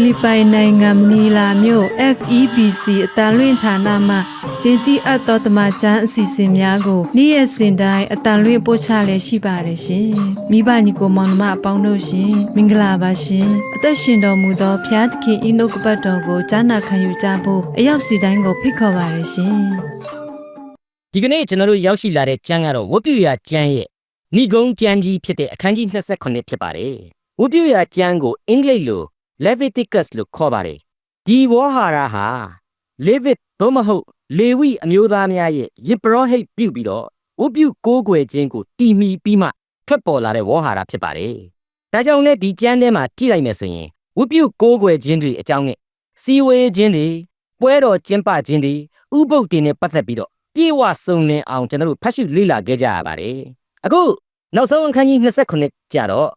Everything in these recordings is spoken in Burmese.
ဖိလစ်ပိုင်နိုင်ငံမနီလာမြို့ FEBC အတန်လွင့်ဌာနမှတင်တိအပ်သောတမချန်းအစီအစဉ်များကိုနေ့ရက်စဉ်တိုင်းအတန်လွင့်ပို့ချလျက်ရှိပါတယ်ရှင်။မိဘညီကိုမောင်နှမအပေါင်းတို့ရှင်မင်္ဂလာပါရှင်။အသက်ရှင်တော်မူသောဖျားသခင်ဤနှုတ်ကပတ်တော်ကိုကြားနာခံယူကြဖို့အရောက်စီတိုင်းကိုဖိတ်ခေါ်ပါတယ်ရှင်။ဒီကနေ့ကျွန်တော်တို့ရောက်ရှိလာတဲ့ကျမ်းကတော့ဝတ်ပြုရာကျမ်းရဲ့ဏိဂုံးကျမ်းကြီးဖြစ်တဲ့အခန်းကြီး28ဖြစ်ပါတယ်ဝတ်ပြုရာကျမ်းကိုအင်္ဂလိပ်လို Leviticus လို့ခေါ်ပါတယ်ဒီဝေါ်ဟာရဟာ Levit သို့မဟုတ်လေဝိအမျိုးသားများရဲ့ယစ်ပရောဟိတ်ပြုပြီးတော့ဝတ်ပြုကိုးကွယ်ခြင်းကိုတည်မီပြီးမှထွက်ပေါ်လာတဲ့ဝေါ်ဟာရဖြစ်ပါတယ်ဒါကြောင့်လည်းဒီကျမ်းထဲမှာကြည့်လိုက်မယ်ဆိုရင်ဝတ်ပြုကိုးကွယ်ခြင်းတွေအကြောင်းနဲ့စီဝေးခြင်းတွေပွဲတော်ကျင်းပခြင်းတွေဥပုပ်တင်နဲ့ပတ်သက်ပြီးတော့ပြေဝစုံလင်အောင်ကျွန်တော်တို့ဖတ်ရှုလေ့လာခဲ့ကြရပါတယ်။အခုနောက်ဆုံးအခန်းကြီး29ကျတော့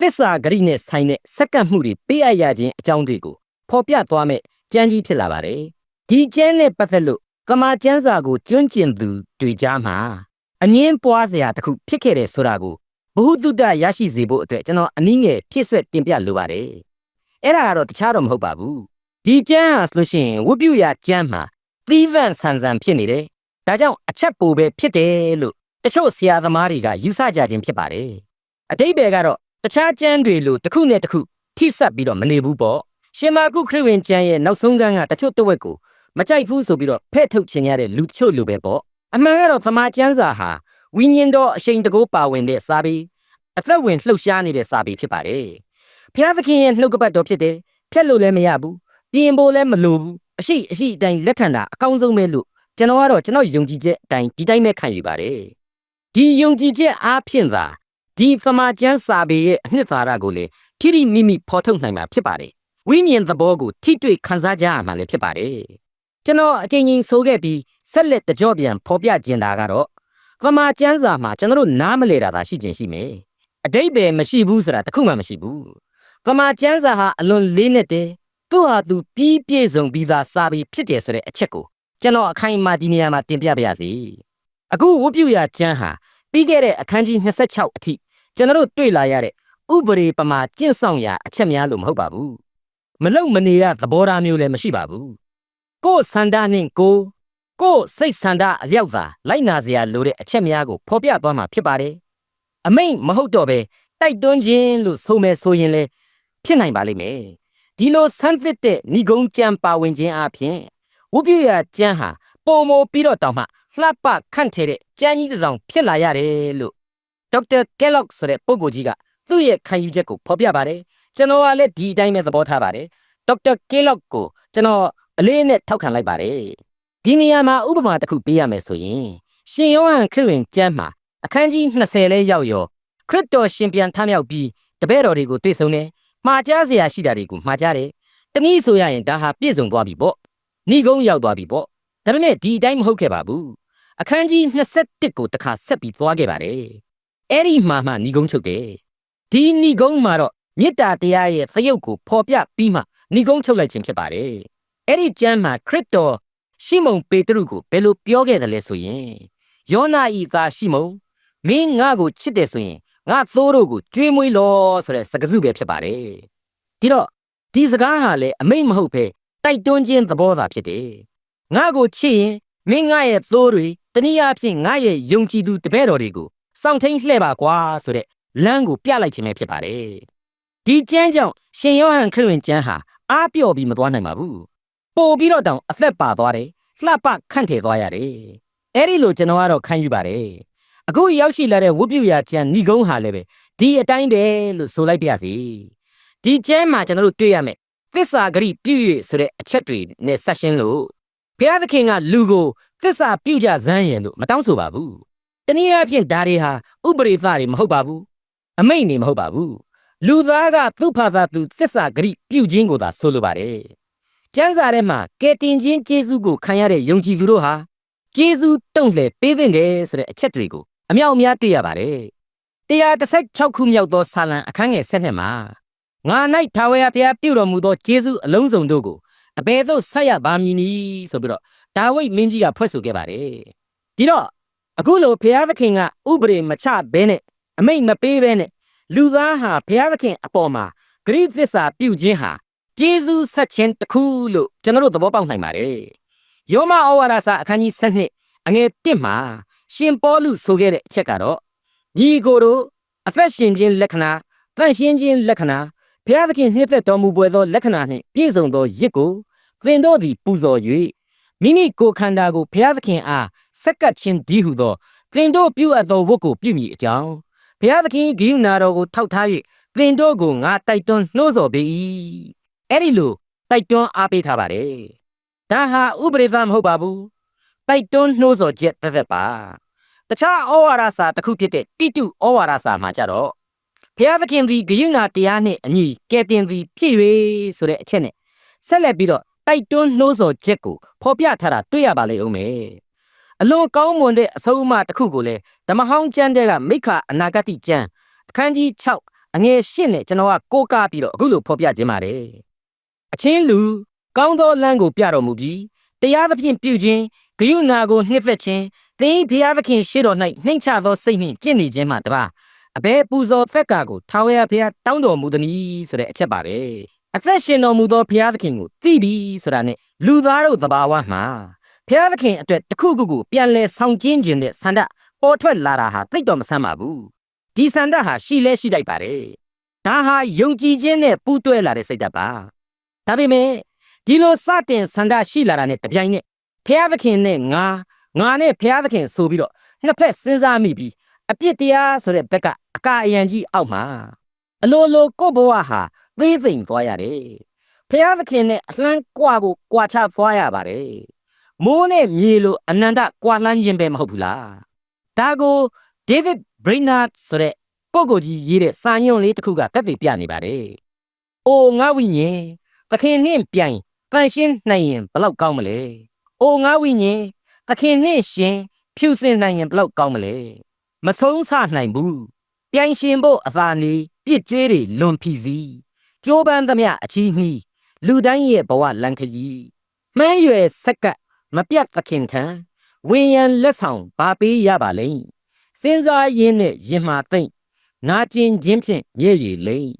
သစ္စာဂရိနဲ့ဆိုင်တဲ့စက္ကန့်မှုတွေပေးအပ်ရခြင်းအကြောင်းတွေကိုဖော်ပြသွားမဲ့ကျမ်းကြီးဖြစ်လာပါတယ်။ဒီကျမ်းနဲ့ပတ်သက်လို့ကမာကျမ်းစာကိုကျွန့်ကျင်သူတွေကြားမှာအငင်းပွားစရာတစ်ခုဖြစ်ခဲ့တယ်ဆိုတာကိုဘ ഹു တုတ္တရရှိစေဖို့အတွက်ကျွန်တော်အနည်းငယ်ဖြစ်ဆွက်တင်ပြလိုပါတယ်။အဲ့ဒါကတော့တခြားတော့မဟုတ်ပါဘူး။ဒီကျမ်းဟာဆိုလို့ရှိရင်ဝတ်ပြုရာကျမ်းမှာသီးသန့်ဆန်ဆန်ဖြစ်နေတယ်။ဒါကြောင့်အချက်ပိုပဲဖြစ်တယ်လို့တချို့ဆရာသမားတွေကယူဆကြခြင်းဖြစ်ပါတယ်။အတိတ်ဘယ်ကတော့ တခြားကျမ်းတွေလိုတစ်ခုနဲ့တစ်ခုထိဆက်ပြီးတော့မနေဘူးပေါ့။ရှင်မာကုခရစ်ဝင်ကျမ်းရဲ့နောက်ဆုံးကန်းကတချို့တစ်ဝက်ကိုမကြိုက်ဘူးဆိုပြီးတော့ဖဲ့ထုတ်ခြင်းရတဲ့လူတချို့လိုပဲပေါ့။အမှန်ကတော့သမာကျမ်းစာဟာဝိညာဉ်တော်အရှိန်တကိုးပါဝင်တဲ့စာပေအသက်ဝင်လှုပ်ရှားနေတဲ့စာပေဖြစ်ပါတယ်။ဘုရားသခင်ရဲ့နှုတ်ကပတ်တော်ဖြစ်တယ်။ဖြတ်လို့လည်းမရဘူး။ပြင်ဖို့လည်းမလိုဘူး။အရှိအရှိအတိုင်းလက်ခံတာအကောင်းဆုံးပဲလို့ကျွန်တော်ကတော့ကျွန်တော်ယုံကြည်ချက်အတိုင်းဒီတိုင်းပဲခံယူပါတယ်ဒီယုံကြည်ချက်အားဖြင့်သာ ဒီသမာကျမ်းစာပေရဲ့အနှစ်သာရကိုလေထိထိမိမိဖော်ထုတ်နိုင်မှာဖြစ်ပါတယ်ဝိညာဉ်သဘောကိုထိတွေ့ခံစားကြရမှာလည်းဖြစ်ပါတယ်ကျွန်တော်အချိန်ချင်းဆိုခဲ့ပြီးဆက်လက်တကြော့ပြန်ဖော်ပြခြင်းတာကတော့သမာကျမ်းစာမှာကျွန်တော်တို့နားမလဲတာသာရှိခြင်းရှိမယ်အတိတ်ပဲမရှိဘူးဆိုတာတခုမှမရှိဘူးသမာကျမ်းစာဟာအလွန်လေးနက်တယ်သူ့ဟာသူပြီးပြည့်စုံပြီးသားစာပေဖြစ်တယ်ဆိုတဲ့အချက်ကိုကျွန်တော်အခိုင်အမာဒီနေရာမှာတင်ပြပါရစေ။အခုဝတ်ပြုရာကျမ်းဟာပြီးခဲ့တဲ့အခန်းကြီး26အထိ ကျွန်တော်တို့တွေ့လာရတဲ့ဥပရိပမာကျင့်ဆောင်ရာအချက်များလို့မဟုတ်ပါဘူး။မလုံမနေရသဘောထားမျိုးလည်းမရှိပါဘူး။ကိုယ်စန္ဒနှင့်ကိုယ်ကိုယ်စိတ်စန္ဒအလျောက်သာလိုက်နာစရာလိုတဲ့အချက်များကိုဖော်ပြသွားမှာဖြစ်ပါတယ်။အမိန့်မဟုတ်တော့ပဲတိုက်တွန်းခြင်းလို့ဆိုမယ်ဆိုရင်လည်းဖြစ်နိုင်ပါလိမ့်မယ်။ဒီလိုဆန်းသစ်တဲ့ဏိဂုံးကြံပါဝင်ခြင်းအပြင်ဝုပြရကျမ်းဟာပုံမပြီးတော့တောင်မှလှပခန့်ထဲတဲ့ကျမ်းကြီးတစ်စောင်ဖြစ်လာရတယ်လို့ ဒေါက်တာကက်လော့ဆိုတဲ့ပုဂ္ဂိုလ်ကြီးကသူ့ရဲ့ခံယူချက်ကိုဖော်ပြပါတယ်ကျွန်တော်ကလည်းဒီအတိုင်းပဲသဘောထားပါတယ်ဒေါက်တာကက်လော့ကိုကျွန်တော်အလေးနဲ့ထောက်ခံလိုက်ပါတယ်ဒီနေရာမှာဥပမာတစ်ခုပေးရမယ်ဆိုရင်ရှင်ယောဟန်ခရစ်ဝင်ကျမ်းမှာအခန်းကြီး20လဲရောက်ရောခရစ်တော်ရှင်ပြန်ထမြောက်ပြီးတပည့်တော်တွေကိုတွေ့ဆုံတယ်မှားကြားစရာရှိတာတွေကိုမှားကြားတယ်တနည်းဆိုရရင်ဒါဟာပြည့်စုံသွားပြီပေါ့ဏိကုံးရောက်သွားပြီပေါ့ဒါပေမဲ့ဒီအတိုင်းမဟုတ်ခဲ့ပါဘူးအခန်းကြီး21ကိုတစ်ခါဆက်ပြီးသွားခဲ့ပါတယ် အဲ့ဒီမှာမှဏိကုံးချုပ်တယ်ဒီဏိကုံးမှာတော့မေတ္တာတရားရဲ့သရုပ်ကိုဖော်ပြပြီးမှဏိကုံးချုပ်လိုက်ခြင်းဖြစ်ပါတယ်အဲ့ဒီကျမ်းမှာခရစ်တော်ရှီမုန်ပေတရုကိုဘယ်လိုပြောခဲ့တယ်လဲဆိုရင်ယောနာဤသားရှီမုန်မင်းငါ့ကိုချစ်တယ်ဆိုရင်ငါသိုးတို့ကိုကြွေးမွေးလောဆိုတဲ့စကားစုပဲဖြစ်ပါတယ်ဒီတော့ဒီစကားဟာလည်းအမိတ်မဟုတ်ပဲတိုက်တွန်းခြင်းသဘောသာဖြစ်တယ်။ငါ့ကိုချစ်ရင်မင်းငါရဲ့သိုးတွေတနည်းအားဖြင့်ငါရဲ့ယုံကြည်သူတပည့်တော်တွေကို စောင့်ထိန်လှဲ့ပါကွာဆိုတဲ့လမ်းကိုပြလိုက်ခြင်းပဲဖြစ်ပါတယ်။ဒီကျမ်းကြောင့်ရှင်ယောဟန်ခရစ်ဝင်ကျမ်းဟာအားပြော့ပြီးမသွားနိုင်ပါဘူး။ပို့ပြီးတော့တောင်အသက်ပါသွားတယ်။လှပခန့်ထည်သွားရတယ်။အဲ့ဒီလိုကျွန်တော်ကတော့ခံယူပါတယ်။အခုရောက်ရှိလာတဲ့ဝုပြူရာကျမ်းဏိဂုံးဟာလည်းပဲဒီအတိုင်းပဲလို့ဆိုလိုက်ပါရစေ။ဒီကျမ်းမှာကျွန်တော်တို့တွေ့ရမယ်သစ္စာဂရိပြု၍ဆိုတဲ့အချက်တွေနဲ့ဆက်ရှင်းလို့ဘုရားသခင်ကလူကိုသစ္စာပြုကြစမ်းရင်လို့မတောင်းဆိုပါဘူး။ တနည်းအားဖြင့်ဒါတွေဟာဥပရိသတွေမဟုတ်ပါဘူး။အမိန့်တွေမဟုတ်ပါဘူး။လူသားကသူ့ဖာသာသူသစ္စာဂရိပြုခြင်းကိုသာဆိုလိုပါတယ်။ကျမ်းစာထဲမှာကယ်တင်ခြင်းကျေးဇူးကိုခံရတဲ့ယုံကြည်သူတို့ဟာကျေးဇူးတုံ့လှည့်ပေးသင့်တယ်ဆိုတဲ့အချက်တွေကိုအမြောက်အများတွေ့ရပါတယ်။136ခုမြောက်သောဆာလံအခန်းငယ်7မှာငါ၌ထာဝရဘုရားပြုတော်မူသောကျေးဇူးအလုံးစုံတို့ကိုအဘယ်သို့ဆက်ရပါမည်နည်းဆိုပြီးတော့ဒါဝိဒ်မင်းကြီးကဖွဲ့ဆိုခဲ့ပါတယ်ဒီတော့ အခုလိုဘုရားသခင်ကဥပဒေမချဘဲနဲ့အမိန့်မပေးဘဲနဲ့လူသားဟာဘုရားသခင်အပေါ်မှာဂရိသစ္စာပြုခြင်းဟာတကျေးဇူးဆက်ခြင်းတစ်ခုလို့ကျွန်တော်တို့သဘောပေါက်နိုင်ပါတယ်ယောမဩဝါဒစာအခန်းကြီး7အငယ်1မှာရှင်ပေါလုဆိုခဲ့တဲ့အချက်ကတော့ညီကိုတို့အသက်ရှင်ခြင်းလက္ခဏာတန့်ရှင်းခြင်းလက္ခဏာဘုရားသခင်နှစ်သက်တော်မူပွေသောလက္ခဏာနှင့်ပြည့်စုံသောရစ်ကိုသင်တို့သည်ပူဇော်၍မိမိကိုယ်ခန္ဓာကိုဘုရားသခင်အား ဆက်ကပ်ခြင်းဒီဟုသောသင်တို့ပြုအပ်သောဝတ်ကိုပြုမည်အကြောင်းဘုရားသခင်ဂိယူနာတော်ကိုထောက်ထား၍သင်တို့ကိုငါတိုက်တွန်းနှိုးဆော်ပေ၏အဲ့ဒီလိုတိုက်တွန်းအားပေးထားပါတယ်ဒါဟာဥပရိသမဟုတ်ပါဘူးတိုက်တွန်းနှိုးဆော်ချက်တစ်သက်ပါတခြားဩဝါဒစာတစ်ခုဖြစ်တဲ့တိတုဩဝါဒစာမှာကြတော့ဘုရားသခင်သည်ဂိယူနာတရားနှင့်အညီကဲတင်သည်ဖြစ်၍ဆိုတဲ့အချက်နဲ့ဆက်လက်ပြီးတော့တိုက်တွန်းနှိုးဆော်ချက်ကိုဖော်ပြထားတာတွေ့ရပါလိမ့်ဦးမယ် အလွန်ကောင်းမွန်တဲ့အဆုံးအမတစ်ခုကိုလည်းဓမ္မဟောင်းကျမ်းတဲ့ကမိခအနာဂတိကျမ်းအခန်းကြီး6အငယ်8နဲ့ကျွန်တော်ကကိုးကားပြီးတော့အခုလိုဖော်ပြခြင်းပါတယ်အချင်းလူကောင်းသောလမ်းကိုပြတော်မူပြီးတရားသဖြင့်ပြုခြင်းဂယုဏကိုနှစ်သက်ခြင်းသင်ဘုရားသခင်ရှေ့တော်၌နှိမ့်ချသောစိတ်နှင့်ကျင့်နေခြင်းမှတပါအဘယ်ပူဇော်သက်ကာကိုထာဝရဘုရားတောင်းတော်မူသည်ဆိုတဲ့အချက်ပါပဲအသက်ရှင်တော်မူသောဘုရားသခင်ကိုသိပြီဆိုတာနဲ့လူသားတို့သဘာဝမှာ ဘုရားသခင်အတွက်တစ်ခုခုကိုပြန်လဲဆောင်ကျင်းခြင်းတဲ့ဆန္ဒပေါ်ထွက်လာတာဟာသိတော့မဆမ်းပါဘူးဒီဆန္ဒဟာရှိလဲရှိလိုက်ပါတယ်ဒါဟာယုံကြည်ခြင်းနဲ့ပူးတွဲလာတဲ့စိတ်ဓာတ်ပါဒါပေမဲ့ဒီလိုစတင်ဆန္ဒရှိလာတာနဲ့တပြိုင်နက်ဘုရားသခင်နဲ့ငါငါနဲ့ဘုရားသခင်ဆိုပြီးတော့နှစ်ဖက်စဉ်းစားမိပြီးအပြစ်တရားဆိုတဲ့ဘက်ကအကာအယံကြီးအောက်မှာအလိုလိုကိုယ့်ဘဝဟာသေးသိမ်သွားရတယ်ဘုရားသခင်နဲ့အလှမ်းကွာကိုကွာချသွားရပါတယ် မိုးနဲ့မြေလိုအနန္တကွာလှမ်းခြင်းပဲမဟုတ်ဘူးလားဒါကို David Brainerd ဆိုတဲ့ပုဂ္ဂိုလ်ကြီးရေးတဲ့စာညွှန်းလေးတစ်ခုကတက်တည်ပြနေပါတယ်။အိုငါဝိညာဉ်သခင်နှင့်ပြိုင်တန်ရှင်းနိုင်ရင်ဘလောက်ကောင်းမလဲ။အိုငါဝိညာဉ်သခင်နှင့်ရှင်ဖြူစင်နိုင်ရင်ဘလောက်ကောင်းမလဲ။မဆုံးဆနိုင်ဘူး။ပြိုင်ရှင်ဖို့အသာနေပြစ်ကြွေးတွေလွန်ဖီစီ။ကြိုးပမ်းသမျှအချီးနှီးလူတိုင်းရဲ့ဘဝလန်ခကြီးမှန်းရွယ်ဆက်ကပ် မပြတ်သခင်ထံဝိညာဉ်လက်ဆောင်ဘာပေးရပါလိမ့်။စဉ်းစားရင်းနဲ့ရင်မှာသိမ့်နာကျင်ခြင်းဖြင့်မြည့်ရည်လိမ့်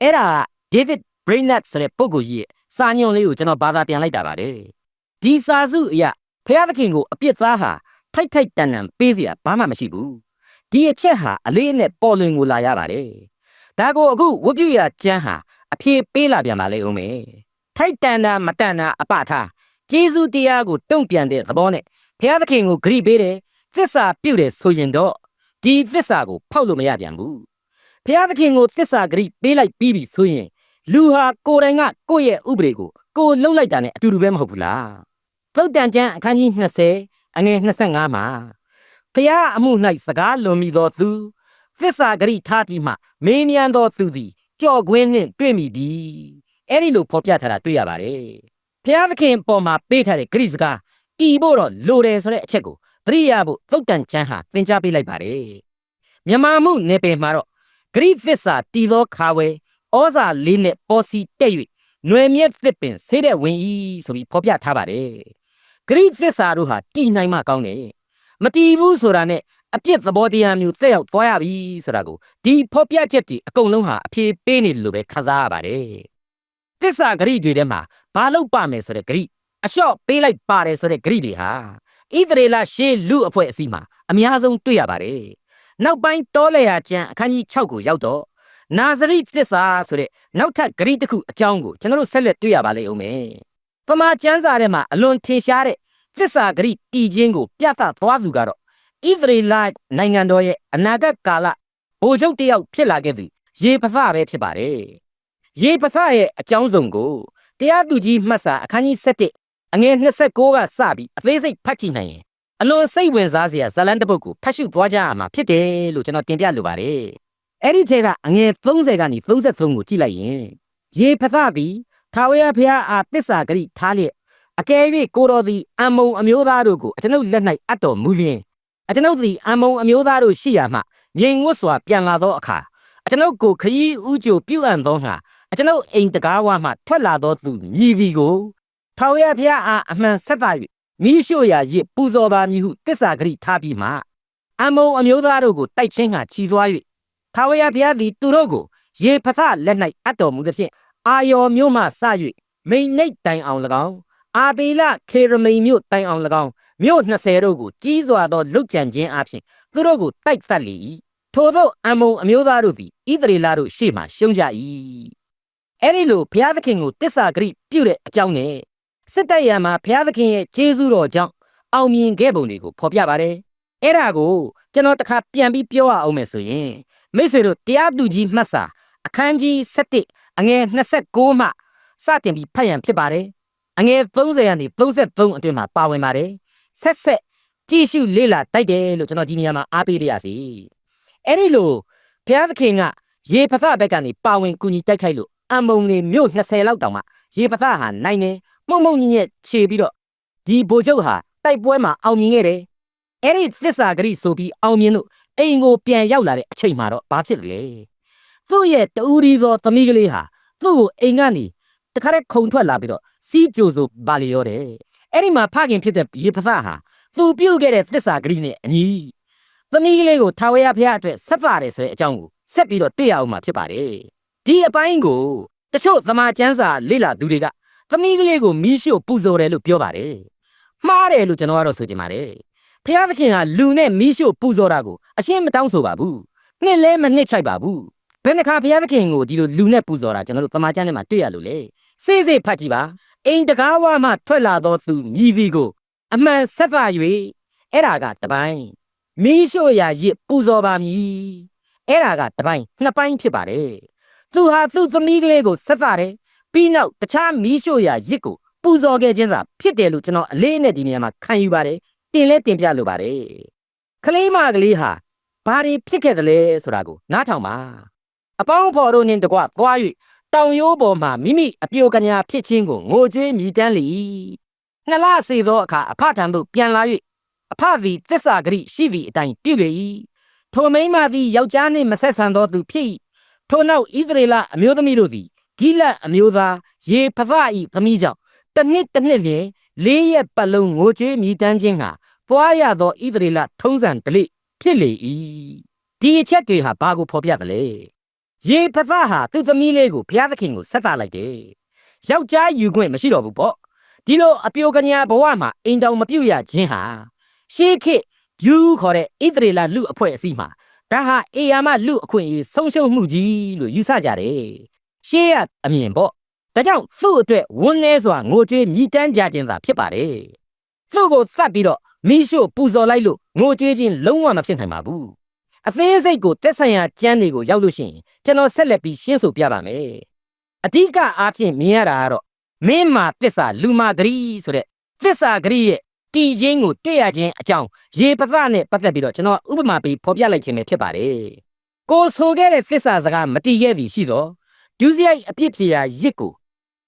အဲ့ဒါ David Brainerd ဆိုတဲ့ပုဂ္ဂိုလ်ကြီးရဲ့စာညွှန်လေးကိုကျွန်တော်ဘာသာပြန်လိုက်တာပါတယ်ဒီစာစုအရာဖျားသခင်ကိုအပြစ်သားဟာထိုက်ထိုက်တန်တန်ပေးစရာဘာမှမရှိဘူးဒီအချက်ဟာအလေးနဲ့ပေါ်လွင်ကိုလာရပါတယ်ဒါကိုအခုဝတ်ပြုရကျမ်းဟာအဖြေပေးလာပြန်ပါလေဦးမယ်ထိုက်တန်တာမတန်တာအပထား ကျေးဇူးတရားကိုတုံ့ပြန်တဲ့သဘောနဲ့ဖျားသခင်ကိုဂရိပေးတယ်သစ္စာပြုတယ်ဆိုရင်တော့ဒီသစ္စာကိုဖောက်လို့မရပြန်ဘူးဖျားသခင်ကိုသစ္စာဂရိပေးလိုက်ပြီးပြီဆိုရင်လူဟာကိုယ်တိုင်ကကိုယ့်ရဲ့ဥပဒေကိုကိုယ်လှုပ်လိုက်တာနဲ့အတူတူပဲမဟုတ်ဘူးလားသုတ်တန်ကျမ်းအခန်းကြီး20အငယ်25မှာဖျားအမှု၌စကားလွန်မိသောသူသစ္စာဂရိထားပြီးမှမင်းမြန်းသောသူသည်ကြော့ကွင်းနှင့်တွေ့မိပြီအဲ့ဒီလိုဖော်ပြထားတာတွေ့ရပါတယ် ဖျားသခင်ပေါ်မှာပေးထားတဲ့ဂရိစကားတီဖို့တော့လိုတယ်ဆိုတဲ့အချက်ကိုသတိရဖို့သုတ်တန်ကျမ်းဟာသင်ကြားပေးလိုက်ပါတယ်မြန်မာမှုနယ်ပယ်မှာတော့ဂရိသစ္စာတီသောခါဝဲဩဇာလေးနဲ့ပေါ်စီတက်၍ຫນွယ်မြက်သစ်ပင်ဆေးတဲ့ဝင်ဤဆိုပြီးဖော်ပြထားပါတယ်ဂရိသစ္စာတို့ဟာတီနိုင်မှကောင်းတယ်မတီဘူးဆိုတာနဲ့အပြစ်သဘောတရားမျိုးတက်ရောက်သွားရပြီဆိုတာကိုဒီဖော်ပြချက်တွေအကုန်လုံးဟာအဖြေပေးနေတယ်လို့ပဲခန်းစားရပါတယ်သစ္စာဂရိတွေထဲမှာ ဘာလို့ပါမယ်ဆိုတဲ့ဂရိအလျှော့ပေးလိုက်ပါတယ်ဆိုတဲ့ဂရိတွေဟာဣသရေလရှေးလူအဖွဲ့အစည်းမှာအများဆုံးတွေ့ရပါတယ်။နောက်ပိုင်းတောလေယာကျမ်းအခန်းကြီး6ကိုရောက်တော့နာဇရိသစ္စာဆိုတဲ့နောက်ထပ်ဂရိတစ်ခုအကြောင်းကိုကျွန်တော်တို့ဆက်လက်တွေ့ရပါလိမ့်ဦးမယ်။ပမာကျမ်းစာထဲမှာအလွန်ထင်ရှားတဲ့သစ္စာဂရိတည်ခြင်းကိုပြသသွားသူကတော့ဣသရေလနိုင်ငံတော်ရဲ့အနာဂတ်ကာလဗိုလ်ချုပ်တစ်ယောက်ဖြစ်လာခဲ့သူယေဖသပဲဖြစ်ပါတယ်။ယေဖသရဲ့အကြောင်းစုံကို တရားသူကြီးမှတ်စာအခန်းကြီး7အငယ်29ကစပြီးအသေးစိတ်ဖတ်ကြည့်နိုင်ရင်အလွန်စိတ်ဝင်စားစရာဇာလန်တစ်ပုဒ်ကိုဖတ်ရှုသွားကြရမှာဖြစ်တယ်လို့ကျွန်တော်တင်ပြလိုပါတယ်။အဲ့ဒီထဲကအငယ်30ကနေ33ကိုကြည့်လိုက်ရင်ရေဖသသည်ထာဝရဘုရားအားတစ္ဆာဂရိထားလျက်အကယ်၍ကိုတော်သည်အမုံအမျိုးသားတို့ကိုအကျွန်ုပ်လက်၌အပ်တော်မူလျင်အကျွန်ုပ်သည်အမုံအမျိုးသားတို့ရှိရာမှငြိမ်ဝတ်စွာပြန်လာသောအခါအကျွန်ုပ်ကိုခရီးဥကြိုပြုအပ်သောငါ အကျွန်ုပ်အိမ်တကားဝမှထွက်လာသောသူမြည်ပြီးကိုထာဝရဘုရားအားအမှန်ဆက်ပါ၍မိရှုရာရစ်ပူဇော်ပါမည်ဟုတစ္ဆာဂရိထားပြီးမှအမုံအမျိုးသားတို့ကိုတိုက်ချင်းဟာခြီသွား၍ထာဝရဘုရားသည်သူတို့ကိုရေဖသလက်၌အပ်တော်မူသဖြင့်အာယော်မြို့မှစ၍မိန်နိတ်တိုင်အောင်၎င်းအာပေလခေရမိန်မြို့တိုင်အောင်၎င်းမြို့20တို့ကိုကြီးစွာသောလုတ်ကြံခြင်းအပြင်သူတို့ကိုတိုက်သတ်လေ၏ထို့သောအမုံအမျိုးသားတို့သည်ဣသရေလတို့ရှေ့မှရှုံးကြ၏ အဲ့ဒီလိုဘုရားသခင်ကိုတစ္ဆာဂရိပြုတဲ့အကြောင်းနဲ့စစ်တပ်ရံမှာဘုရားသခင်ရဲ့ကျေးဇူးတော်ကြောင့်အောင်မြင်ခဲ့ပုံတွေကိုဖော်ပြပါတယ်အဲ့ဒါကိုကျွန်တော်တစ်ခါပြန်ပြီးပြောရအောင်မယ်ဆိုရင်မိတ်ဆွေတို့တရားသူကြီးမှတ်စာအခန်းကြီး7အငယ်29မှစတင်ပြီးဖတ်ရန်ဖြစ်ပါတယ်အငယ်30ရာနေ33အတွင်းမှာပါဝင်ပါတယ်ဆက်ဆက်ကြည့်ရှုလေ့လာတိုက်တယ်လို့ကျွန်တော်ဒီနေရာမှာအားပေးပါရစေအဲ့ဒီလိုဘုရားသခင်ကရေပသဘက်ကနေပါဝင်ကူညီတိုက်ခိုက်လို့ အမုံနေမြို့20လောက်တောင်မှရေပသဟာနိုင်နေမှုံမှုံညင်ညက်ခြေပြီးတော့ဒီဘိုလ်ချုပ်ဟာတိုက်ပွဲမှာအောင်မြင်ခဲ့တယ်အဲ့ဒီသစ္စာဂရိဆိုပြီးအောင်မြင်လို့အိမ်ကိုပြန်ရောက်လာတဲ့အချိန်မှာတော့ဘာဖြစ်လဲသူ့ရဲ့တူရီသောသမီးကလေးဟာသူ့ကိုအိမ်ကနေတခါတည်းခုန်ထွက်လာပြီးတော့စီးကြိုဆိုပါလျောတယ်အဲ့ဒီမှာဖခင်ဖြစ်တဲ့ရေပသဟာသူပြုတ်ခဲ့တဲ့သစ္စာဂရိနဲ့အညီသမီးကလေးကိုထာဝရဘုရားအတွက်ဆက်ပါတယ်ဆိုတဲ့အကြောင်းကိုဆက်ပြီးတော့တွေ့ရအောင်မှာဖြစ်ပါတယ် ဒီအပိုင်းကိုတချို့သမာကျမ်းစာလေ့လာသူတွေကသမီးကလေးကိုမီးရှို့ပူဇော်တယ်လို့ပြောပါတယ်မှားတယ်လို့ကျွန်တော်ကတော့ဆိုချင်ပါတယ်ဖျားသခင်ကလူနဲ့မီးရှို့ပူဇော်တာကိုအရှင်းမတောင်းဆိုပါဘူးနှစ်လဲမနှစ်ချိုက်ပါဘူးဘယ်နှခါဖျားသခင်ကိုဒီလိုလူနဲ့ပူဇော်တာကျွန်တော်တို့သမာကျမ်းထဲမှာတွေ့ရလို့လေစေးစေးဖတ်ကြည့်ပါအိမ်တကားဝမှထွက်လာသောသူမြည်ပြီးကိုအမှန်ဆက်ပါ၍အဲ့ဒါကတပိုင်းမီးရှို့ရာရစ်ပူဇော်ပါမည်အဲ့ဒါကတပိုင်းနှစ်ပိုင်းဖြစ်ပါတယ် သူဟာသူ့သမီးကလေးကိုဆက်ပါတယ်ပြီးနောက်တခြားမီးရှို့ရာရစ်ကိုပူဇော်ခဲ့ခြင်းသာဖြစ်တယ်လို့ကျွန်တော်အလေးနဲ့ဒီနေရာမှာခံယူပါတယ်တင်လဲတင်ပြလိုပါတယ်ကလေးမကလေးဟာဘာတွေဖြစ်ခဲ့တယ်လဲဆိုတာကိုနားထောင်ပါအပေါင်းဖော်တို့နှင့်တကွသွား၍တောင်ရိုးပေါ်မှမိမိအပြိုကညာဖြစ်ခြင်းကိုငိုကြွေးမြည်တမ်းလေ၏နှစ်လစေသောအခါအဖထံသို့ပြန်လာ၍အဖသည်သစ္စာဂရိရှိသည့်အတိုင်းပြုလေ၏ထိုမိန်းမသည်ယောက်ျားနှင့်မဆက်ဆံသောသူဖြစ်၏ ထိုနောက်ဣသရေလအမျိုးသမီးတို့သည်ဂိလတ်အမျိုးသားယေဖသ၏သမီးကြောင့်တစ်နှစ်တစ်နှစ်လျင်လေးရက်ပတ်လုံးငိုကြွေးမြည်တမ်းခြင်းဟာပွားရသောဣသရေလထုံးစံဓလေ့ဖြစ်လေ၏ဒီအချက်တွေဟာဘာကိုဖော်ပြသလဲယေဖသဟာသူ့သမီးလေးကိုဘုရားသခင်ကိုဆက်သလိုက်တယ်ယောက်ျားယူခွင့်မရှိတော့ဘူးပေါ့ဒီလိုအပြိုကညာဘဝမှာအိမ်တောင်မပြုတ်ရခြင်းဟာရှေးခေတ်ဂျူးခေါ်တဲ့ဣသရေလလူအဖွဲ့အစည်းမှာ ဒါဟာအေယာမလူအခွင့်အရေးဆုံးရှုံးမှုကြီးလို့ယူဆကြတယ်ရှေးကအမြင်ပေါ့ဒါကြောင့်သူ့အတွက်ဝန်းနေစွာငိုကြွေးမြည်တမ်းကြခြင်းသာဖြစ်ပါတယ်သူ့ကိုသတ်ပြီးတော့မိရှုပူဇော်လိုက်လို့ငိုကြွေးခြင်းလုံးဝမဖြစ်နိုင်ပါဘူးအသေးစိတ်ကိုတက်ဆိုင်ရာကျမ်းတွေကိုရောက်လို့ရှိရင်ကျွန်တော်ဆက်လက်ပြီးရှင်းဆိုပြပါမယ်အဓိကအားဖြင့်မြင်ရတာကတော့မင်းမာသစ္စာလူမာဂရီဆိုတဲ့သစ္စာဂရီရဲ့ တည်ခြင်းကိုတွေ့ရခြင်းအကြောင်းရေပသနဲ့ပတ်သက်ပြီးတော့ကျွန်တော်ဥပမာပေးဖော်ပြလိုက်ခြင်းပဲဖြစ်ပါတယ်ကိုဆိုခဲ့တဲ့သစ္စာစကားမတည်ခဲ့ပြီရှိတော့ဒုစရိုက်အပြစ်ဖြေရာရစ်ကို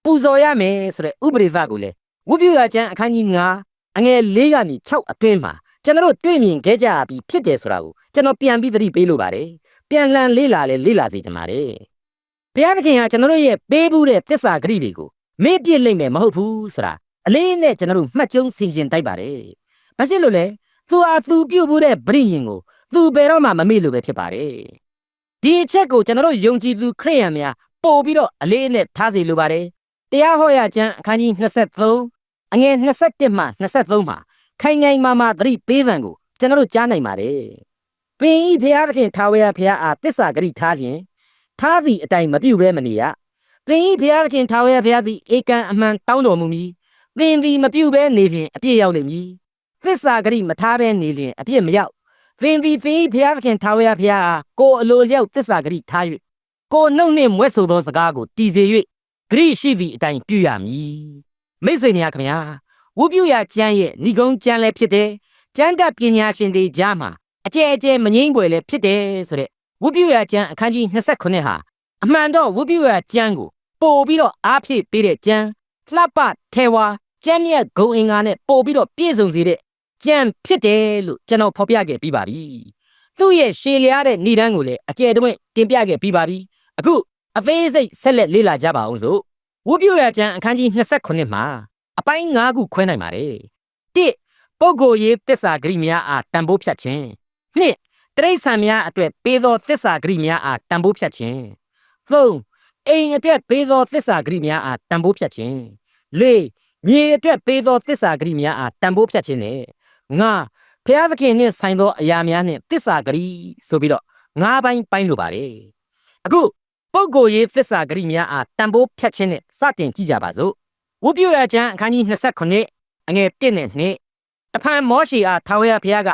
ပူဇော်ရမယ်ဆိုတဲ့ဥပဒေသကိုလည်းဝိပုယကျမ်းအခန်းကြီး9အငယ်၄ကနေ6အတွင်းမှာကျွန်တော်တို့တွေ့မြင်ခဲ့ကြပြီးဖြစ်တယ်ဆိုတာကိုကျွန်တော်ပြန်ပြီးသတိပေးလိုပါတယ်ပြန်လှန်လေးလာလဲလေးလာစေချင်ပါတယ်ဘုရားသခင်ကကျွန်တော်တို့ရဲ့ပေးဘူးတဲ့သစ္စာဂရိတွေကိုမေ့ပြစ်လိမ့်မယ်မဟုတ်ဘူးဆိုတာ အလေးနဲ့ကျွန်တော်တို့မှတ်ကျုံဆင်ခြင်တိုက်ပါတယ်ဘာဖြစ်လို့လဲသူဟာသူပြုတ်ဘူးတဲ့ဗြိညင်ကိုသူဘယ်တော့မှမမေ့လို့ပဲဖြစ်ပါတယ်ဒီအချက်ကိုကျွန်တော်တို့ယုံကြည်သူခရိယန်များပို့ပြီးတော့အလေးနဲ့ထားစီလိုပါတယ်တရားဟောရာကျမ်းအခန်းကြီး23အငယ်21မှ23မှာခိုင်ခိုင်မာမာသတိပေးသံကိုကျွန်တော်တို့ကြားနိုင်ပါတယ်ပင်ဤဘုရားသခင်ထာဝရဘုရားအားတစ္ဆာဂရိထားခြင်းထားသည့်အတိုင်းမပြုတ်ဘဲမနေရသင်ဤဘုရားသခင်ထာဝရဘုရားသည်ဧကံအမှန်တောင်းတော်မူမည် သင်သည်မပြုတ်ဘဲနေလျင်အပြည့်ရောက်လိမ့်မည်သစ္စာဂရိမထားဘဲနေလျင်အပြည့်မရောက်သင်သည်သင်ဤဘုရားသခင်ထာဝရဘုရားအားကိုယ်အလိုလျောက်သစ္စာဂရိထား၍ကိုယ်နှုတ်နှင့်မွဲဆိုသောစကားကိုတည်စေ၍ဂရိရှိသည့်အတိုင်းပြုရမည်မိတ်ဆွေများခင်ဗျာဝုပြုရကျမ်းရဲ့ဏိဂုံးကျမ်းလည်းဖြစ်တယ်ကျမ်းတတ်ပညာရှင်တွေကြားမှာအကျဲအကျဲမငိမ့်ွယ်လည်းဖြစ်တယ်ဆိုတဲ့ဝုပြုရကျမ်းအခန်းကြီး29ဟာအမှန်တော့ဝုပြုရကျမ်းကိုပို့ပြီးတော့အားဖြည့်ပေးတဲ့ကျမ်းလှပထဲဝါ ကျမ်းမြတ်ဂုံအင်္ဂါနဲ့ပို့ပြီးတော့ပြည့်စုံစေတဲ့ကျမ်းဖြစ်တယ်လို့ကျွန်တော်ဖော်ပြခဲ့ပြီးပါပြီသူ့ရဲ့ရှေလျားတဲ့ဏိဒန်းကိုလည်းအကျယ်တဝင့်တင်ပြခဲ့ပြီးပါပြီအခုအသေးစိတ်ဆက်လက်လေ့လာကြပါအောင်စို့ဝုပြုရကျမ်းအခန်းကြီး29မှာအပိုင်း၅ခုခွဲနိုင်ပါတယ်၁ပုဂ္ဂိုလ်ရေးတစ္ဆာဂရိများအားတန်ဖိုးဖြတ်ခြင်း၂တိရစ္ဆာန်များအတွက်ပေးသောတစ္ဆာဂရိများအားတန်ဖိုးဖြတ်ခြင်း၃အိမ်အတွက်ပေးသောသစ္စာဂရိများအားတန်ဖိုးဖြတ်ခြင်းလေး မြေအတွက်ပေးသောသစ္စာဂရိများအားတန်ဖိုးဖြတ်ခြင်းနဲ့ငါဖျားသခင်နှင့်ဆိုင်သောအရာများနှင့်သစ္စာဂရိဆိုပြီးတော့ငါးပိုင်းပိုင်းလိုပါတယ်အခုပုဂ္ဂိုလ်ရေးသစ္စာဂရိများအားတန်ဖိုးဖြတ်ခြင်းနဲ့စတင်ကြည့်ကြပါစို့ဝုပ္ပယရာကျမ်းအခန်းကြီး29အငယ်1နဲ့2အဖန်မောရှေအားထာဝရဘုရားက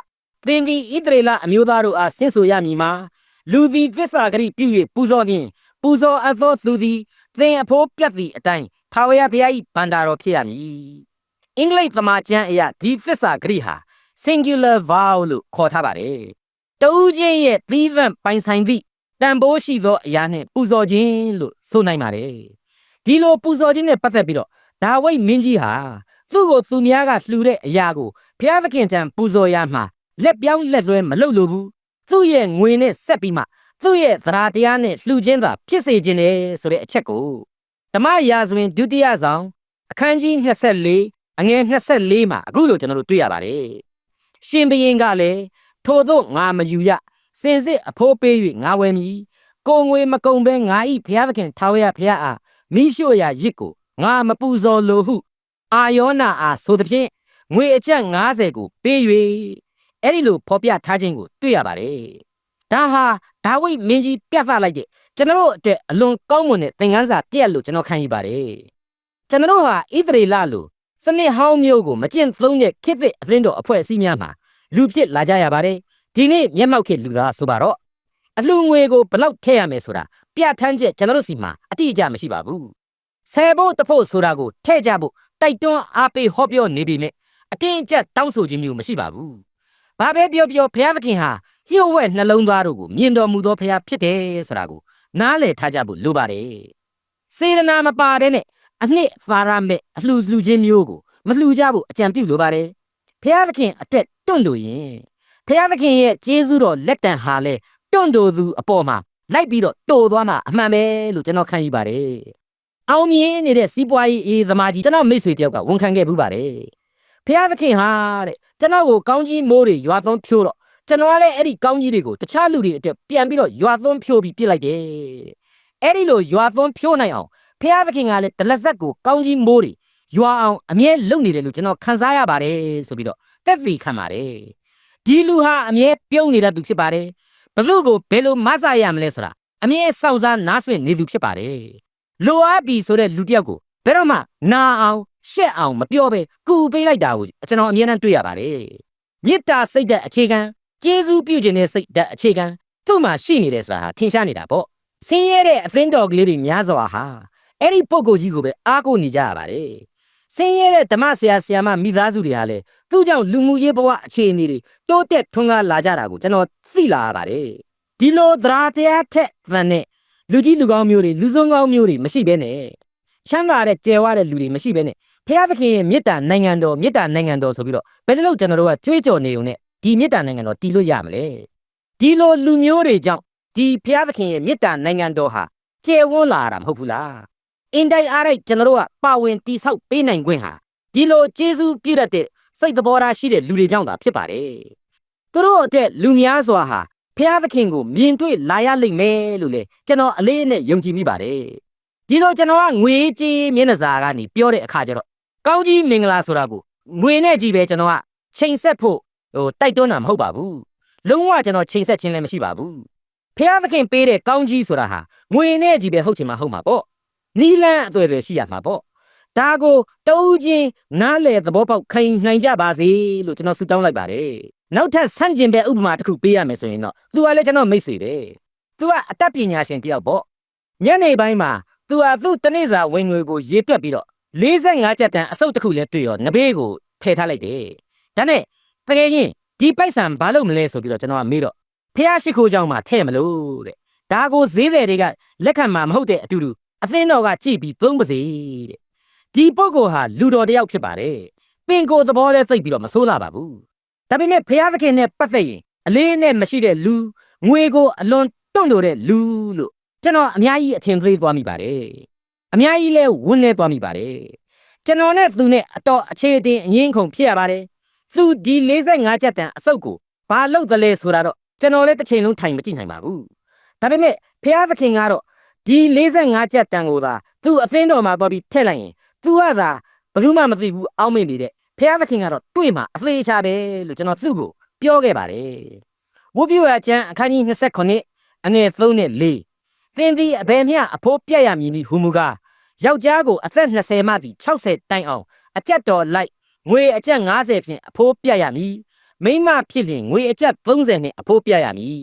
သင်သည်ဣသရေလအမျိုးသားတို့အားဆင့်ဆိုရမည်မှာလူသည်သစ္စာဂရိပြု၍ပူဇော်ခြင်းပူဇော်အပ်သောသူသည်သင်အဖို့ပြတ်သည့်အတိုင်း ထာဝရဘုရား၏ဗန္တာတော်ဖြစ်ရမည်အင်္ဂလိပ်သမာကျမ်းအရာဒီသစ္စာဂရိဟာ singular vow လို့ခေါ်ထားပါတယ်တဦးချင်းရဲ့သီးသန့်ပိုင်ဆိုင်သည့်တန်ဖိုးရှိသောအရာနှင့်ပူဇော်ခြင်းလို့ဆိုနိုင်ပါတယ်ဒီလိုပူဇော်ခြင်းနဲ့ပတ်သက်ပြီးတော့ဒါဝိတ်မင်းကြီးဟာသူ့ကိုသူများကလှူတဲ့အရာကိုဘုရားသခင်ထံပူဇော်ရမှာလက်ပြောင်းလက်လွဲမလုပ်လို့ဘူးသူ့ရဲ့ငွေနဲ့ဆက်ပြီးမှသူ့ရဲ့သရာတရားနဲ့လှူခြင်းသာဖြစ်စေခြင်းလေဆိုတဲ့အချက်ကို ဓမ္မရာဇဝင်ဒုတိယဆောင်အခန်းကြီး24အငယ်24မှာအခုလိုကျွန်တော်တို့တွေ့ရပါတယ်ရှင်ဘုရင်ကလည်းထို့သောငါမယူရစင်စစ်အဖိုးပေး၍ငါဝယ်မည်ကိုငွေမကုံဘဲငါဤဘုရားသခင်ထာဝရဘုရားအားမိရှို့ရာရစ်ကိုငါမပူဇော်လိုဟု အာယောနာအားဆိုသည်ဖြင့်ငွေအကျပ်90ကိုပေး၍အဲ့ဒီလိုဖော်ပြထားခြင်းကိုတွေ့ရပါတယ်။ ဒါဟာဒါဝိဒ်မင်းကြီးပြသလိုက်တဲ့ကျွန်တော်တို့အတွက်အလွန်ကောင်းမွန်တဲ့သင်ခန်းစာတစ်ရပ်လို့ကျွန်တော်ခံယူပါတယ်။ကျွန်တော်တို့ဟာဣသရေလလိုစနစ်ဟောင်းမျိုးကိုမကျင့်သုံးတဲ့ခေတ်သစ်အသင်းတော်အဖွဲ့အစည်းများမှာလူဖြစ်လာကြရပါတယ်။ဒီနေ့မျက်မှောက်ခေတ်လူသားဆိုပါတော့အလှငွေကိုဘယ်လောက်ထည့်ရမယ်ဆိုတာပြဋ္ဌာန်းချက်ကျွန်တော်တို့စီမှာအတိအကျမရှိပါဘူး။ဆယ်ဖို့တဖို့ဆိုတာကိုထည့်ကြဖို့တိုက်တွန်းအားပေးဟောပြောနေပြီမြဲအတင်းအကျပ်တောင်းဆိုခြင်းမျိုးမရှိပါဘူး။ဘာပဲပြောပြောဘုရားသခင်ဟာ လျှို့ဝှက်နှလုံးသားတို့ကိုမြင်တော်မူသောဘုရားဖြစ်တယ်ဆိုတာကိုနားလည်ထားကြဖို့လိုပါတယ်။စေတနာမပါတဲ့နဲ့အနှစ်သာရမဲ့အလှလှခြင်းမျိုးကိုမလှကြဖို့အကြံပြုလိုပါတယ်။ဘုရားသခင်အတွက်တွန့်လို့ရင်ဘုရားသခင်ရဲ့ကျေးဇူးတော်လက်တံဟာလဲတွန့်တော်သူအပေါ်မှာလိုက်ပြီးတော့တိုးသွားမှာအမှန်ပဲလို့ကျွန်တော်ခံယူပါတယ်။အောင်မြင်နေတဲ့စီးပွားရေးအေးသမားကြီးကျွန်တော်မိတ်ဆွေတယောက်ကဝန်ခံခဲ့ဘူးပါတယ်။ဖះသခင်ဟာတဲ့ကျွန်တော်ကိုကောင်းကြီးမိုးတွေရွာသွန်းဖြိုးတော့ ကျွန်တော်ကလည်းအဲ့ဒီကောင်းကြီးတွေကိုတခြားလူတွေအတွက်ပြန်ပြီးတော့ရွာသွန်းဖြိုးပြီးပြစ်လိုက်တယ်။အဲ့ဒီလိုရွာသွန်းဖြိုးနိုင်အောင်ဖះသခင်ကလည်းဒလဇက်ကိုကောင်းကြီးမိုးတွေရွာအောင်အမြဲလုပ်နေတယ်လို့ကျွန်တော်ခန်းစားရပါတယ်ဆိုပြီးတော့တက်ဖီခံပါတယ်။ဒီလူဟာအမြဲပြုံးနေတဲ့သူဖြစ်ပါတယ်။ဘလို့ကိုဘယ်လိုမဆရရမလဲဆိုတာအမြဲစောင့်စားနားဆွင့်နေသူဖြစ်ပါတယ်။လိုအပ်ပြီဆိုတဲ့လူတစ်ယောက်ကိုဘယ်တော့မှနာအောင်ရှက်အောင်မပြောဘဲကူပေးလိုက်တာကိုကျွန်တော်အမြဲတမ်းတွေ့ရပါတယ်။မေတ္တာစိတ်ဓာတ်အခြေခံ ကျေးဇူးပြုခြင်းနဲ့စိတ်ဓာတ်အခြေခံသူ့မှာရှိနေတယ်ဆိုတာဟာထင်ရှားနေတာပေါ့။ဆင်းရဲတဲ့အသင်းတော်ကလေးတွေများစွာဟာအဲ့ဒီပုဂ္ဂိုလ်ကြီးကိုပဲအားကိုးနေကြရပါတယ်။ဆင်းရဲတဲ့ဓမ္မဆရာဆရာမမိသားစုတွေဟာလည်းသူ့ကြောင့်လူမှုရေးဘဝအခြေအနေတွေတိုးတက်ထွန်းကားလာကြတာကိုကျွန်တော်သိလာရပါတယ်။ဒီလိုသရာတရားထက်သန်တဲ့လူကြီးလူကောင်းမျိုးတွေလူစုံကောင်းမျိုးတွေမရှိဘဲနဲ့ချမ်းသာတဲ့ကြယ်ဝတဲ့လူတွေမရှိဘဲနဲ့ဖျားသခင်ရဲ့မေတ္တာနိုင်ငံတော်မေတ္တာနိုင်ငံတော်ဆိုပြီးတော့ဘယ်လိုလုပ်ကျွန်တော်တို့ကကြွေးကြော်နေုံနဲ့ ဒီမေတ္တာနိုင်ငံတော်တည်လို့ရမလဲဒီလိုလူမျိုးတွေကြောင့်ဒီဖျားသခင်ရဲ့မေတ္တာနိုင်ငံတော်ဟာကျယ်ဝန်းလာတာမဟုတ်ဘူးလားအင်တိုင်းအားလိုက်ကျွန်တော်တို့ကပါဝင်တိဆောက်ပေးနိုင်ခွင့်ဟာဒီလိုကျေးဇူးပြုတတ်တဲ့စိတ်သဘောထားရှိတဲ့လူတွေကြောင့်သာဖြစ်ပါတယ်သူတို့အတွက်လူများစွာဟာဖျားသခင်ကိုမြင်တွေ့လာရလိမ့်မယ်လို့လေကျွန်တော်အလေးနဲ့ယုံကြည်မိပါတယ်ဒီလိုကျွန်တော်ကငွေကြေးမျက်နှာစာကနေပြောတဲ့အခါကျတော့ကောင်းကြီးမင်္ဂလာဆိုတာကိုငွေနဲ့ကြီးပဲကျွန်တော်ကချိန်ဆက်ဖို့ ဟိုတိုက်တွန်းတာမဟုတ်ပါဘူးလုံးဝကျွန်တော်ချိန်ဆက်ခြင်းလည်းမရှိပါဘူးဖျားသခင်ပေးတဲ့ကောင်းကြီးဆိုတာဟာငွေနဲ့ကြီးပဲဟုတ်ချင်မှဟုတ်မှာပေါ့နီလန်းအတွေ့ပဲရှိရမှာပေါ့ဒါကိုတူးချင်းနားလေသဘောပေါက်ခိုင်နိုင်ကြပါစေလို့ကျွန်တော်ဆုတောင်းလိုက်ပါတယ်နောက်ထပ်ဆန့်ကျင်ဘက်ဥပမာတစ်ခုပေးရမယ်ဆိုရင်တော့ तू ကလည်းကျွန်တော်မိတ်ဆွေပဲ तू ကအတတ်ပညာရှင်တယောက်ပေါ့ညနေပိုင်းမှာ तू ဟာသူ့တနေ့စာဝင်ငွေကိုရေတွက်ပြီးတော့45ကျပ်တန်အစုပ်တစ်ခုလည်းတွေ့ရောနဘေးကိုဖယ်ထားလိုက်တယ်ဒါနဲ့ တကယ်ရင်ဒီပိုက်ဆံဘာလို့မလဲဆိုပြီးတော့ကျွန်တော်ကမေးတော့ဖះရှိခိုးကြောင်မှာထဲ့မလို့တဲ့ဒါကိုဈေးတယ်တွေကလက်ခံမှာမဟုတ်တဲ့အတူတူအသင်းတော်ကကြည်ပြီးသုံးပါစေတဲ့ဒီပုဂ္ဂိုလ်ဟာလူတော်တယောက်ဖြစ်ပါတယ်ပင်ကိုသဘောလဲသိပြီးတော့မဆိုးလာပါဘူးဒါပေမဲ့ဖះသခင်နဲ့ပတ်သက်ရင်အလေးနဲ့မရှိတဲ့လူငွေကိုအလွန်တွန့်လို့တဲ့လူလို့ကျွန်တော်အများကြီးအထင်သေးသွားမိပါတယ်အများကြီးလဲဝန်းလဲသွားမိပါတယ်ကျွန်တော်နဲ့သူနဲ့အတော်အခြေအတင်အငင်းခုန်ဖြစ်ရပါတယ် သူဒီ45ချက်တန်အစုပ်ကိုဘာလုပ်သလဲဆိုတာတော့ကျွန်တော်လည်းတစ်ချိန်လုံးထိုင်မကြည့်နိုင်ပါဘူးဒါပေမဲ့ဖះသခင်ကတော့ဒီ45ချက်တန်ကိုသာသူ့အသင်းတော်မှာသွားပြီးထည့်လိုက်ရင်သူကသာဘယ်သူမှမသိဘူးအောင်းမိပြီတဲ့ဖះသခင်ကတော့တွေ့မှာအသေးချတယ်လို့ကျွန်တော်သူ့ကိုပြောခဲ့ပါတယ်ဝုပြူရကျမ်းအခန်းကြီး29အငယ်3နဲ့4သင်သည်အဘယ်မျှအဖိုးပြတ်ရမည်နည်းဟူမူကားယောက်ျားကိုအသက်20မှပြီး60တိုင်အောင်အကြက်တော်လိုက် ငွေအကြက်90ဖြင့်အဖိုးပြတ်ရမည်မိန်းမဖြစ်လျင်ငွေအကြက်30နဲ့အဖိုးပြတ်ရမည်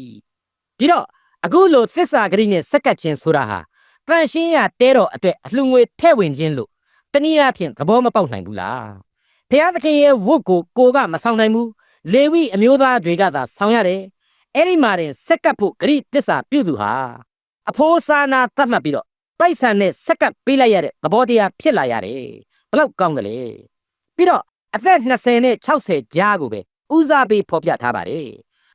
ဒီတော့အခုလိုသစ္စာဂရိနဲ့စက္ကပ်ခြင်းဆိုတာဟာတန်ရှင်းရတဲတော်အတွက်အလှငွေထဲ့ဝင်ခြင်းလို့တနည်းအားဖြင့်သဘောမပေါက်နိုင်ဘူးလားဖျားသခင်ရဲ့ဝတ်ကိုကိုကမဆောင်နိုင်ဘူးလေဝိအမျိုးသားတွေကသာဆောင်ရတယ်အဲ့ဒီမှာတင်စက္ကပ်ဖို့ဂရိတစ္ဆာပြုသူဟာအဖိုးစာနာသတ်မှတ်ပြီးတော့ပိုက်ဆံနဲ့စက္ကပ်ပေးလိုက်ရတဲ့သဘောတရားဖြစ်လာရတယ်ဘလောက်ကောင်းတယ်လေပြီးတော့ အသက်20နဲ့60ကြားကိုပဲဦးစားပေးဖော်ပြထားပါတယ်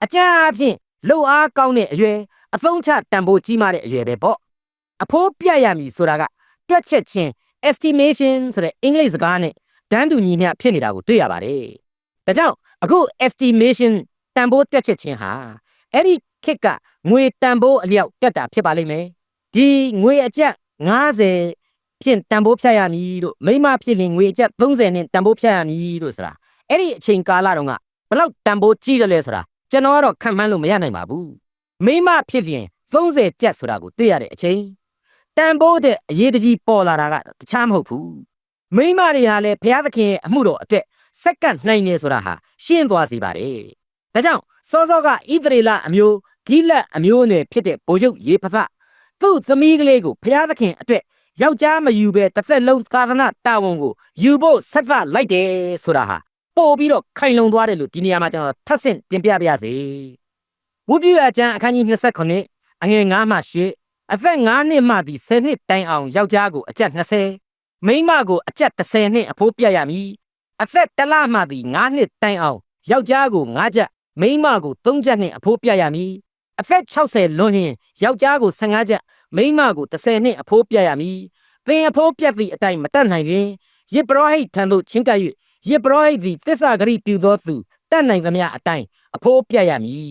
အကြမ်းအဖြစ်လှုပ်အားကောင်းတဲ့အရွယ်အသုံးချတန်ဖိုးကြီးမားတဲ့အရွယ်ပဲပေါ့အဖိုးပြတ်ရမည်ဆိုတာကတွက်ချက်ချင်း estimation ဆိုတဲ့အင်္ဂလိပ်စကားနဲ့တန်းတူညီမျှဖြစ်နေတာကိုတွေ့ရပါတယ်ဒါကြောင့်အခု estimation တန်ဖိုးတွက်ချက်ချင်းဟာအဲ့ဒီခေတ်ကငွေတန်ဖိုးအလျောက်တက်တာဖြစ်ပါလိမ့်မယ်ဒီငွေအကျပ်90 ဖြင့်တန်ဖိုးဖြတ်ရမည်လို့မိမဖြစ်ရင်ငွေအကျပ်30နဲ့တန်ဖိုးဖြတ်ရမည်လို့ဆိုတာအဲ့ဒီအချိန်ကာလတုန်းကဘလောက်တန်ဖိုးကြီးတယ်လဲဆိုတာကျွန်တော်ကတော့ခံမှန်းလို့မရနိုင်ပါဘူးမိမဖြစ်ရင်30ကျပ်ဆိုတာကိုသိရတဲ့အချိန်တန်ဖိုးတဲ့အရေးတကြီးပေါ်လာတာကတခြားမဟုတ်ဘူးမိမတွေဟာလည်းဘုရားသခင်ရဲ့အမှုတော်အတွက်စက္ကန့်နိုင်နေဆိုတာဟာရှင်းသွားစေပါတယ်ဒါကြောင့်စောစောကဣသရေလအမျိုးဂိလတ်အမျိုးအနွယ်ဖြစ်တဲ့ဗိုလ်ချုပ်ရေပသသူ့သမီးကလေးကိုဘုရားသခင်အတွက် ယောက်ျားမယူဘဲတစ်သက်လုံးသာသနာတာဝန်ကိုယူဖို့ဆက်သလိုက်တယ်ဆိုတာဟာပို့ပြီးတော့ခိုင်လုံသွားတယ်လို့ဒီနေရာမှာကျွန်တော်ထပ်ဆင့်တင်ပြပါရစေဝုပြည့်အကျမ်းအခန်းကြီး29အငယ်9မှ10အသက်9နှစ်မှဒီ10နှစ်တိုင်အောင်ယောက်ျားကိုအကျပ်20မိန်းမကိုအကျပ်30နှစ်အဖိုးပြတ်ရမည်အသက်တစ်လမှဒီ9နှစ်တိုင်အောင်ယောက်ျားကို9ချက်မိန်းမကို3ချက်နဲ့အဖိုးပြတ်ရမည်အသက်60လွန်ရင်ယောက်ျားကို15ချက် မိန်းမကို30နှစ်အဖိုးပြတ်ရမည်သင်အဖိုးပြတ်သည့်အတိုင်းမတတ်နိုင်ရင်ယေဘရဟိတ်ထံသို့ချင်းကပ်၍ယေဘရဟိတ်သည်သစ္စာဂရိပြုသောသူတတ်နိုင်သမျှအတိုင်းအဖိုးပြတ်ရမည်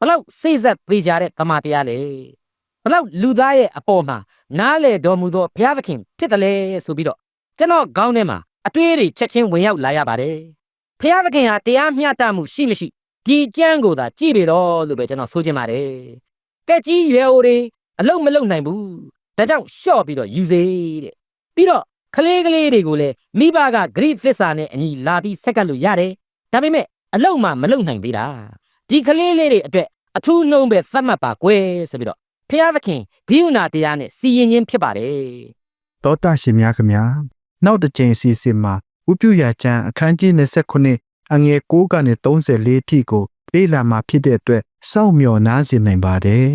ဘလောက်စိတ်ဆက်ပေးကြတဲ့တမန်တရားလေဘလောက်လူသားရဲ့အပေါ်မှာနားလေတော်မူသောဘုရားသခင်ဖြစ်တယ်လေဆိုပြီးတော့ကျွန်တော်ခေါင်းထဲမှာအတွေးတွေချက်ချင်းဝင်ရောက်လာရပါတယ်ဘုရားသခင်ဟာတရားမျှတမှုရှိမရှိဒီကြမ်းကိုသာကြည့်ပြီတော့လို့ပဲကျွန်တော်ဆိုချင်ပါတယ်ကက်ကြီးရွယ်အိုတွေ အလုံးမလုံးနိုင်ဘူးဒါကြောင့်ရှော့ပြီးတော့ယူစေတဲ့ပြီးတော့ကလေးကလေးတွေကိုလည်းမိဘကဂရိသစ္စာနဲ့အညီလာပြီးဆက်ကပ်လို့ရတယ်ဒါပေမဲ့အလုံးမှမလုံနိုင်သေးတာဒီကလေးလေးတွေအတွက်အထူးနှုံးပဲသတ်မှတ်ပါကွယ်ဆိုပြီးတော့ဖျားသခင်ဂိယုနာတရားနဲ့စီရင်ခြင်းဖြစ်ပါတယ်တောတာရှင်များခင်ဗျာနောက်တစ်ချိန်အစီအစဉ်မှာဥပြုရာကျမ်းအခန်းကြီး29အငယ်6ကနေ34ထိကိုလေ့လာမှာဖြစ်တဲ့အတွက်စောင့်မျှော်နားဆင်နိုင်ပါတယ်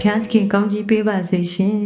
ဖျားသခင်ကောင်းကြီးပေးပါစေရှင်